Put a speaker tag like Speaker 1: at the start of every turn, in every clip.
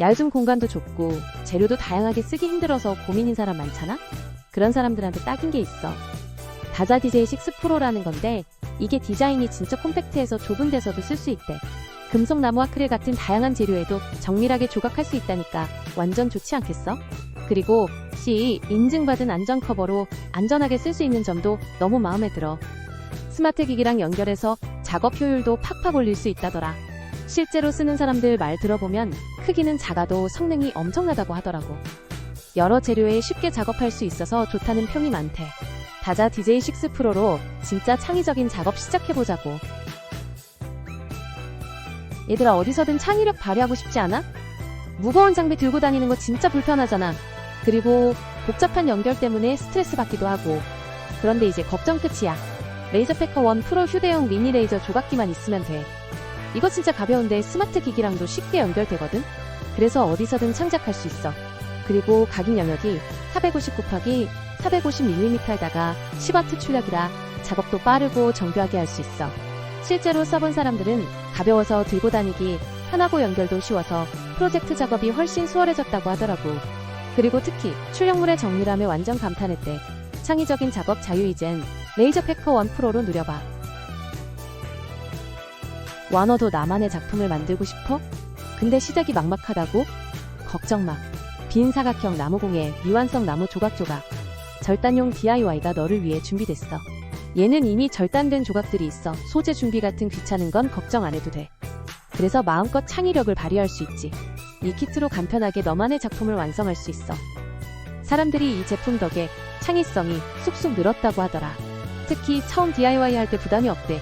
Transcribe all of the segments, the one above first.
Speaker 1: 얇은 공간도 좁고 재료도 다양하게 쓰기 힘들어서 고민인 사람 많잖아? 그런 사람들한테 딱인 게 있어. 다자 DJ6 프로라는 건데 이게 디자인이 진짜 콤팩트해서 좁은 데서도 쓸 수 있대. 금속 나무 아크릴 같은 다양한 재료에도 정밀하게 조각할 수 있다니까 완전 좋지 않겠어? 그리고 C 인증받은 안전 커버로 안전하게 쓸 수 있는 점도 너무 마음에 들어. 스마트 기기랑 연결해서 작업 효율도 팍팍 올릴 수 있다더라. 실제로 쓰는 사람들 말 들어보면 크기는 작아도 성능이 엄청나다고 하더라고. 여러 재료에 쉽게 작업할 수 있어서 좋다는 평이 많대. 다자 DJ6 프로로 진짜 창의적인 작업 시작해보자고. 얘들아 어디서든 창의력 발휘하고 싶지 않아? 무거운 장비 들고 다니는 거 진짜 불편하잖아. 그리고 복잡한 연결 때문에 스트레스 받기도 하고. 그런데 이제 걱정 끝이야. 레이저패커 1 프로 휴대용 미니 레이저 조각기만 있으면 돼. 이거 진짜 가벼운데 스마트 기기랑도 쉽게 연결되거든? 그래서 어디서든 창작할 수 있어. 그리고 각인 영역이 450 곱하기 450mm에다가 10W 출력이라 작업도 빠르고 정교하게 할 수 있어. 실제로 써본 사람들은 가벼워서 들고 다니기 편하고 연결도 쉬워서 프로젝트 작업이 훨씬 수월해졌다고 하더라고. 그리고 특히 출력물의 정밀함에 완전 감탄했대. 창의적인 작업 자유 이젠 레이저 패커 1 프로로 누려봐. 와너도 나만의 작품을 만들고 싶어? 근데 시작이 막막하다고? 걱정 마. 빈 사각형 나무공예 미완성 나무 조각조각. 절단용 DIY가 너를 위해 준비됐어. 얘는 이미 절단된 조각들이 있어. 소재 준비 같은 귀찮은 건 걱정 안 해도 돼. 그래서 마음껏 창의력을 발휘할 수 있지. 이 키트로 간편하게 너만의 작품을 완성할 수 있어. 사람들이 이 제품 덕에 창의성이 쑥쑥 늘었다고 하더라. 특히 처음 DIY 할 때 부담이 없대.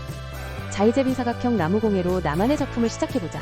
Speaker 1: 자이제빈 사각형 나무공예로 나만의 작품을 시작해보자.